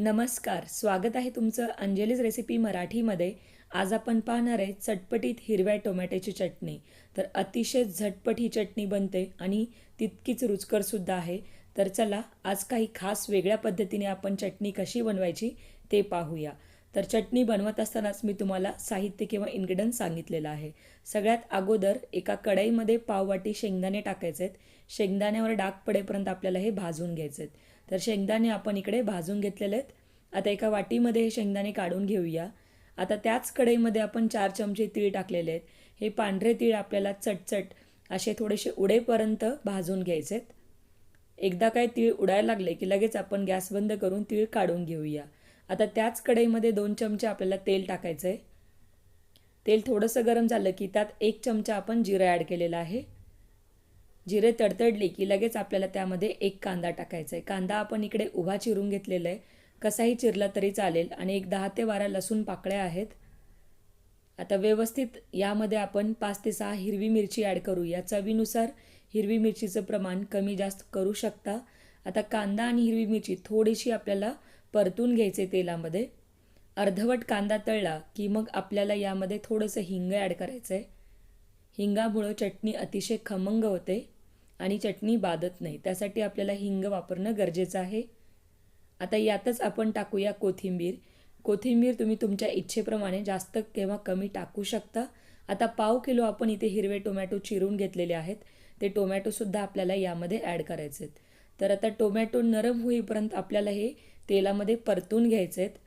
नमस्कार स्वागत आहे तुमचं अंजलीज रेसिपी मराठीमध्ये. आज आपण पाहणार आहे चटपटीत हिरव्या टोमॅटोची चटणी. तर अतिशय झटपट ही चटणी बनते आणि तितकीच रुचकरसुद्धा आहे. तर चला आज काही खास वेगळ्या पद्धतीने आपण चटणी कशी बनवायची ते पाहूया. तर चटणी बनवत असतानाच मी तुम्हाला साहित्य किंवा इन्ग्रेडियंट सांगितलेलं आहे. सगळ्यात अगोदर एका कढईमध्ये पाववाटी शेंगदाणे टाकायचे आहेत शेंगदाण्यावर डाग पडेपर्यंत आपल्याला हे भाजून घ्यायचे आहेत तर शेंगदाणे आपण इकडे भाजून घेतलेले आहेत. आता एका वाटीमध्ये हे शेंगदाणे काढून घेऊया. आता त्याच कढईमध्ये आपण चार चमचे तीळ टाकलेले आहेत. हे पांढरे तीळ आपल्याला चटचट असे थोडेसे उडेपर्यंत भाजून घ्यायचे आहेत एकदा काय तीळ उडायला लागले की लगेच आपण गॅस बंद करून तीळ काढून घेऊया. आता त्याच कढईमध्ये दोन चमचे आपल्याला तेल टाकायचं आहे तेल थोडंसं गरम झालं की त्यात एक चमचा आपण जिरं ॲड केलेला आहे. जिरे तडतडले की लगेच आपल्याला त्यामध्ये एक कांदा टाकायचा आहे कांदा आपण इकडे उभा चिरून घेतलेला आहे कसाही चिरला तरी चालेल आणि एक दहा ते बारा लसूण पाकळ्या आहेत. आता व्यवस्थित यामध्ये आपण पाच ते सहा हिरवी मिरची ॲड करू या चवीनुसार हिरवी मिरचीचं प्रमाण कमी जास्त करू शकता. आता कांदा आणि हिरवी मिरची थोडीशी आपल्याला परतून घ्यायचे तेलामध्ये. अर्धवट कांदा तळला की मग आपल्याला यामध्ये थोडंसं हिंग ॲड करायचं आहे हिंगामुळं चटणी अतिशय खमंग होते आणि चटणी बाधत नाही. त्यासाठी आपल्याला हिंग वापरणं गरजेचं आहे. आता यातच आपण टाकूया कोथिंबीर. कोथिंबीर तुम्ही तुमच्या इच्छेप्रमाणे जास्त किंवा कमी टाकू शकता. आता पाव किलो आपण इथे हिरवे टोमॅटो चिरून घेतलेले आहेत. ते टोमॅटोसुद्धा आपल्याला यामध्ये ॲड करायचे आहेत तर आता टोमॅटो नरम होईपर्यंत आपल्याला हे तेलामध्ये परतून घ्यायचे आहेत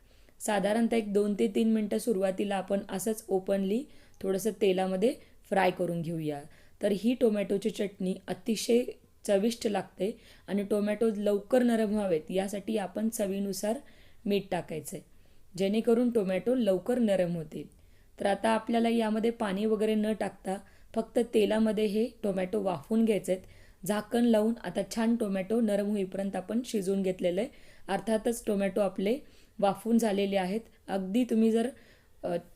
साधारणतः एक दोन ते तीन मिनटं सुरुवातीला आपण असंच ओपनली थोडंसं तेलामध्ये फ्राय करून घेऊया. तर ही टोमॅटोची चटणी अतिशय चविष्ट लागते आणि टोमॅटो लवकर नरम व्हावेत यासाठी आपण चवीनुसार मीठ टाकायचं आहे जेणेकरून टोमॅटो लवकर नरम होतील. तर आता आपल्याला यामध्ये पाणी वगैरे न टाकता फक्त तेलामध्ये हे टोमॅटो वाफवून घ्यायचे आहेत झाकण लावून आता छान टोमॅटो नरम होईपर्यंत आपण शिजवून घेतलेलं आहे. अर्थातच टोमॅटो आपले वाफून झालेले आहेत. अगदी तुम्ही जर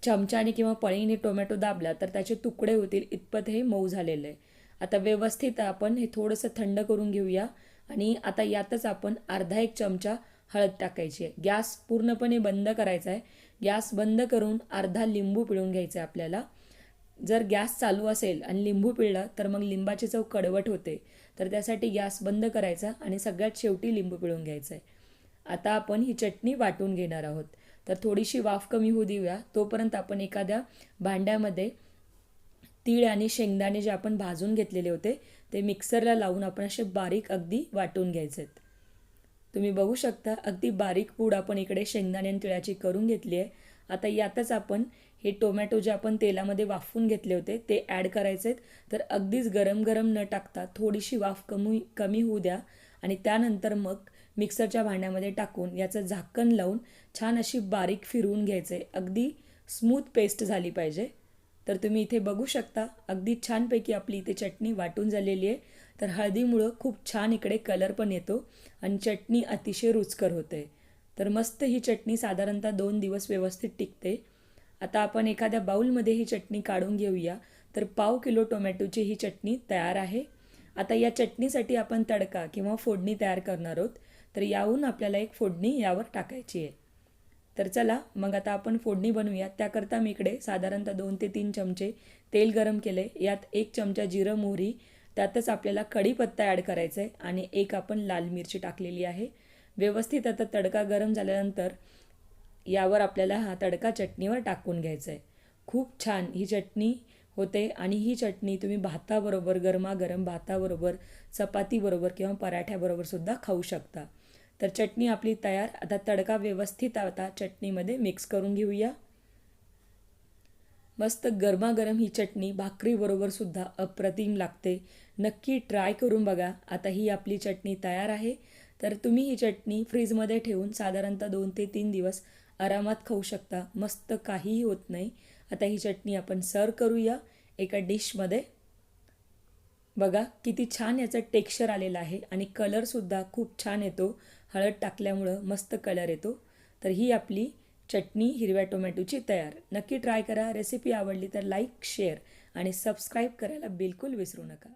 चमच्याने किंवा पळीने टोमॅटो दाबला तर त्याचे तुकडे होतील. इतपत हे मऊ झालेलं आहे. आता व्यवस्थित आपण हे थोडंसं थंड करून घेऊया आणि आता यातच आपण अर्धा एक चमचा हळद टाकायची आहे. गॅस पूर्णपणे बंद करायचा आहे. गॅस बंद करून अर्धा लिंबू पिळून घ्यायचा आहे आपल्याला. जर गॅस चालू असेल आणि लिंबू पिळला तर मग लिंबाची चव कडवट होते. तर त्यासाठी गॅस बंद करायचा आणि सगळ्यात शेवटी लिंबू पिळून घ्यायचं आहे आता आपण ही चटणी वाटून घेणार आहोत. तर थोडीशी वाफ कमी होऊ देऊया. तोपर्यंत आपण एखाद्या भांड्यामध्ये तीळ आणि शेंगदाणे जे आपण भाजून घेतलेले होते ते मिक्सरला लावून आपण असे बारीक अगदी वाटून घ्यायचे आहेत तुम्ही बघू शकता अगदी बारीक पूड आपण इकडे शेंगदाणे आणि तिळाची करून घेतली आहे. आता यातच आपण हे टोमॅटो जे आपण तेलामध्ये वाफवून घेतले होते ते ॲड करायचे आहेत. तर अगदीच गरम गरम न टाकता थोडीशी वाफ कमी कमी होऊ द्या. आणि त्यानंतर मग मिक्सरच्या भांड्यामध्ये टाकून याचं झाकण लावून छान अशी बारीक फिरवून घ्यायचं. आहे अगदी स्मूथ पेस्ट झाली पाहिजे. तर तुम्ही इथे बघू शकता अगदी छानपैकी आपली इथे चटणी वाटून झालेली आहे. तर हळदीमुळं खूप छान इकडे कलर पण येतो आणि चटणी अतिशय रुचकर होते. तर मस्त ही चटणी साधारणतः दोन दिवस व्यवस्थित टिकते. आता आपण एखाद्या बाऊलमध्ये ही चटणी काढून घेऊया. तर पाव किलो टोमॅटोची ही चटणी तयार आहे. आता या चटणीसाठी आपण तडका किंवा फोडणी तयार करणार आहोत. तर याहून आपल्याला एक फोडणी यावर टाकायची आहे. तर चला मग आता आपण फोडणी बनवूया. त्याकरता मी इकडे साधारणतः दोन ते तीन चमचे तेल गरम केले. यात एक चमचा जिरं मोहरी त्यातच आपल्याला कढीपत्ता ॲड करायचा आहे आणि एक आपण लाल मिरची टाकलेली आहे. व्यवस्थित आता तडका गरम झाल्यानंतर यावर आपल्याला हा तडका चटणीवर टाकून घ्यायचा आहे खूप छान. ही चटणी होते आणि ही चटणी तुम्ही भाताबरोबर गरमागरम भाताबरोबर चपातीबरोबर किंवा पराठ्याबरोबर सुद्धा खाऊ शकता. तर चटणी आपली तयार. आता तडका व्यवस्थित आता चटणीमध्ये मिक्स करून घेऊया. मस्त गरमागरम ही चटणी भाकरीबरोबर सुद्धा अप्रतिम लागते. नक्की ट्राय करून बघा. आता ही आपली चटणी तयार आहे. तर तुम्ही ही चटणी फ्रीजमध्ये ठेवून साधारणतः दोन ते तीन दिवस आरामात खाऊ शकता. मस्त काहीही होत नाही. आता ही चटणी आपण सर्व करूया. एका डिशमध्ये बघा किती छान याचं टेक्स्चर आलेलं आहे. आणि कलरसुद्धा खूप छान येतो. हळद टाकल्यामुळं मस्त कलर येतो. तर ही आपली चटणी हिरव्या टोमॅटोची तयार. नक्की ट्राय करा. रेसिपी आवडली तर लाईक शेअर आणि सबस्क्राईब करायला बिलकुल विसरू नका.